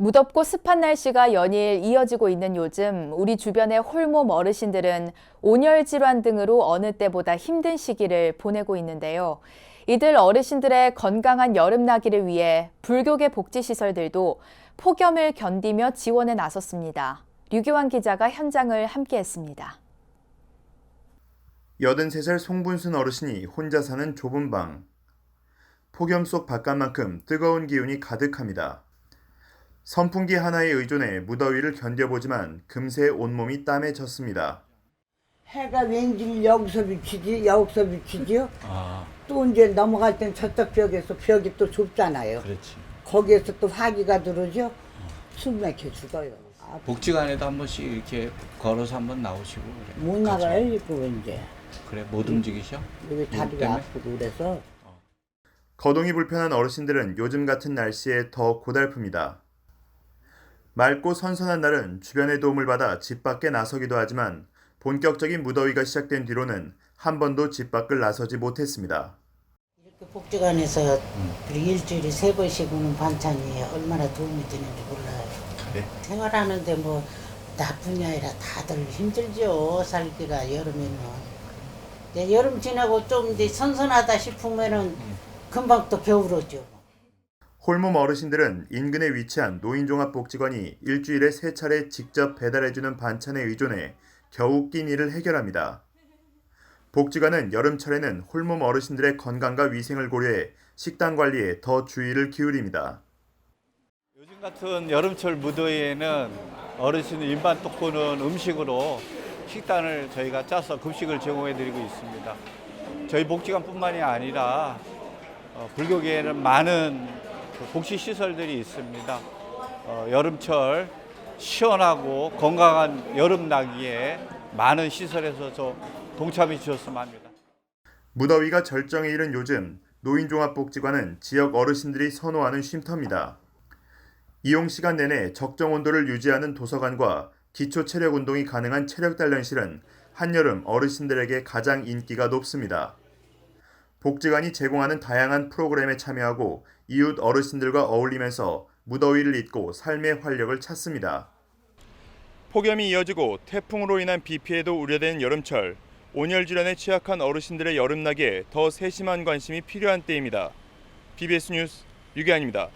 무덥고 습한 날씨가 연일 이어지고 있는 요즘 우리 주변의 홀몸 어르신들은 온열 질환 등으로 어느 때보다 힘든 시기를 보내고 있는데요. 이들 어르신들의 건강한 여름나기를 위해 불교계 복지시설들도 폭염을 견디며 지원에 나섰습니다. 류기환 기자가 현장을 함께했습니다. 83살 송분순 어르신이 혼자 사는 좁은 방. 폭염 속 바깥만큼 뜨거운 기운이 가득합니다. 선풍기 하나에 의존해 무더위를 견뎌보지만 금세 온몸이 땀에 젖습니다. 해가 왠지 여기서 비치지 여기서 비치지요. 아, 또 이제 넘어갈 땐 저쪽 벽에서 벽이 또 좁잖아요. 그렇지. 거기에서 또 화기가 들어오죠. 숨 막혀 죽어요. 아, 복지관에도 한 번씩 이렇게 걸어서 한 번 나오시고 그래. 못 같이. 나가요 이거 이제 그래, 못 움직이셔? 여기 음, 다리가 때문에? 아프고 그래서 거동이 불편한 어르신들은 요즘 같은 날씨에 더 고달픕니다. 맑고 선선한 날은 주변의 도움을 받아 집 밖에 나서기도 하지만 본격적인 무더위가 시작된 뒤로는 한 번도 집 밖을 나서지 못했습니다. 이렇게 복지관에서 일주일에 세 번씩 오는 반찬이 얼마나 도움이 되는지 몰라요. 그래. 생활하는데 뭐 나뿐이 아니라 다들 힘들죠 살기가 여름에는. 이제 여름 지나고 좀 이제 선선하다 싶으면은 금방 또 겨울 오죠. 홀몸 어르신들은 인근에 위치한 노인종합복지관이 일주일에 세 차례 직접 배달해주는 반찬에 의존해 겨우 낀 일을 해결합니다. 복지관은 여름철에는 홀몸 어르신들의 건강과 위생을 고려해 식단 관리에 더 주의를 기울입니다. 요즘 같은 여름철 무더위에는 어르신 일반 떡고는 음식으로 식단을 저희가 짜서 급식을 제공해 드리고 있습니다. 저희 복지관뿐만이 아니라 어, 불교계에는 많은 그 복지 시설들이 있습니다. 어, 여름철 시원하고 건강한 여름 나기에 많은 시설에서 저 동참해 주셨으면 합니다. 무더위가 절정에 이른 요즘 노인종합복지관은 지역 어르신들이 선호하는 쉼터입니다. 이용 시간 내내 적정 온도를 유지하는 도서관과 기초 체력 운동이 가능한 체력 단련실은 한여름 어르신들에게 가장 인기가 높습니다. 복지관이 제공하는 다양한 프로그램에 참여하고 이웃 어르신들과 어울리면서 무더위를 잊고 삶의 활력을 찾습니다. 폭염이 이어지고 태풍으로 인한 비 피해도 우려되는 여름철. 온열 질환에 취약한 어르신들의 여름나기에 더 세심한 관심이 필요한 때입니다. BBS 뉴스 유기환입니다.